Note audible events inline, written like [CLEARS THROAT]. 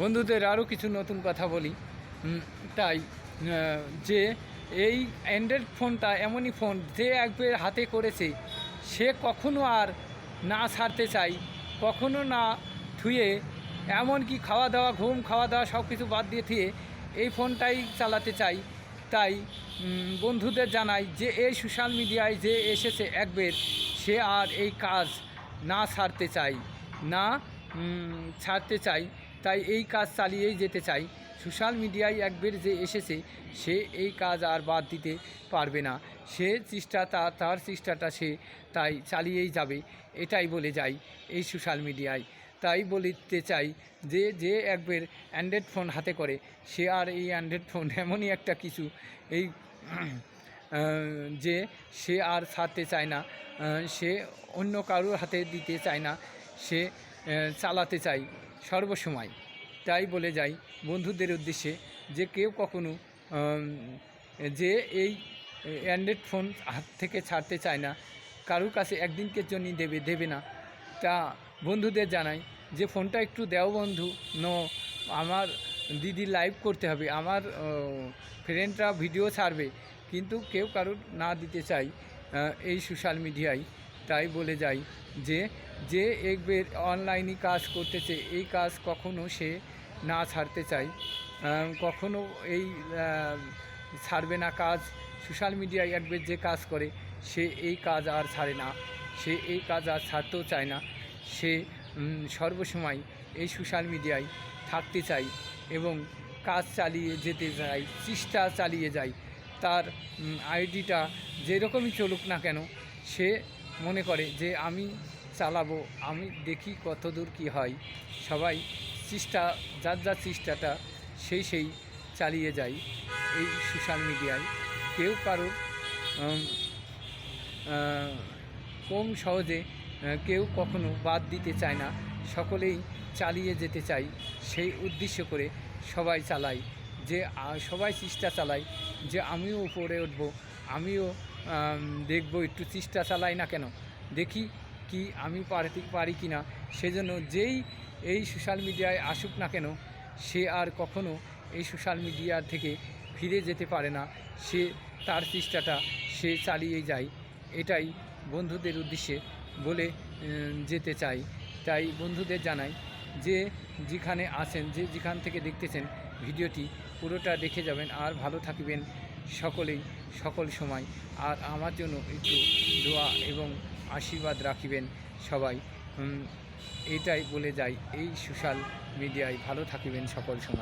বন্ধুদের আরও কিছু নতুন কথা বলি। তাই যে এই অ্যান্ড্রয়েড ফোনটা এমনই ফোন যে একবার হাতে করেছে, সে কখনো আর না ছাড়তে চাই, কখনো না থুয়ে এমনকি খাওয়া দাওয়া ঘুম খাওয়া দাওয়া সব কিছু বাদ দিয়ে থুয়ে এই ফোনটাই চালাতে চাই। তাই বন্ধুদের জানাই যে এই সোশ্যাল মিডিয়ায় যে এসেছে একবার, সে আর এই কাজ না ছাড়তে চাই, না ছাড়তে চাই। তাই এই কাজ চালিয়েই যেতে চাই। সোশ্যাল মিডিয়ায় একবার যে এসেছে, সে এই কাজ আর বাদ দিতে পারবে না। সে চেষ্টা তার তার চেষ্টাটা সে তাই চালিয়েই যাবে, এটাই বলে যাই এই সোশ্যাল মিডিয়ায়। তাই বলিতে চাই যে যে একবার অ্যান্ড্রয়েড ফোন হাতে করে, সে আর এই অ্যান্ড্রয়েড ফোন এমনই একটা কিছু এই [CLEARS THROAT] যে সে আর ছাড়তে চায় না। সে অন্য কারোর হাতে দিতে চায় না। সে চালাতে চাই, সর্বসময়। তাই বলে যাই, বন্ধুদের উদ্দেশ্যে যে কেউ কখনো যে এই অ্যান্ড্রয়েড ফোন হাত থেকে ছাড়তে চায় না, কারুর কাছে একদিনকে জন্য দেবে দেবে না। তা বন্ধুদের জানাই যে ফোনটা একটু দেও বন্ধু, নো, আমার দিদি লাইভ করতে হবে, আমার ফ্রেন্ডরা ভিডিও ছাড়বে, কিন্তু কেউ কারোর না দিতে চাই এই সোশ্যাল মিডিয়ায় তাই বলে যাই যে যে একবার অনলাইনে কাজ করতেছে এই কাজ কখনো সে না ছাড়তে আহ, কখনো এই ছাড়বে না কাজ সোশ্যাল মিডিয়ায় একবার যে কাজ করে সে এই কাজ আর ছাড়ে না। সে এই কাজ আর ছাড়তেও চায় না। সে সর্বসময় এই সোশ্যাল মিডিয়ায় থাকতে চাই এবং কাজ চালিয়ে যেতে চাই চেষ্টা চালিয়ে যায়। তার আইডিটা যেরকমই চলুক না কেন সে মনে করে যে আমি চালাবো আমি দেখি কত দূর কী হয়। সবাই চেষ্টা যার যার চেষ্টাটা সেই সেই চালিয়ে যায় এই সোশ্যাল মিডিয়ায়। কেউ কারোর কম সহজে কেউ কখনো বাদ দিতে চায় না। সকলেই চালিয়ে যেতে চাই। সেই উদ্দেশ্য করে সবাই চালাই যে সবাই চেষ্টা চালাই যে আমিও উপরে উঠব আমিও আম, দেখব একটু চেষ্টা চালাই না কেন? দেখি কি আমি পারতে, পারি কি না সেজন্য যেই এই সোশ্যাল মিডিয়ায় আসুক না কেন, সে আর কখনো এই সোশ্যাল মিডিয়া থেকে ফিরে যেতে পারে না। সে তার চেষ্টাটা সে চালিয়ে যায়। এটাই বন্ধুদের উদ্দেশ্যে বলে যেতে চাই। তাই বন্ধুদের জানাই যে যেখানে আছেন, যে যেখান থেকে দেখতেছেন ভিডিওটি, পুরোটা দেখে যাবেন আর ভালো থাকবেন সকলেই, সকল সময়। আর আমার জন্য একটু দোয়া এবং আশীর্বাদ রাখিবেন সবাই। এটাই বলে যাই এই সোশ্যাল মিডিয়ায় ভালো থাকিবেন সকল সময়।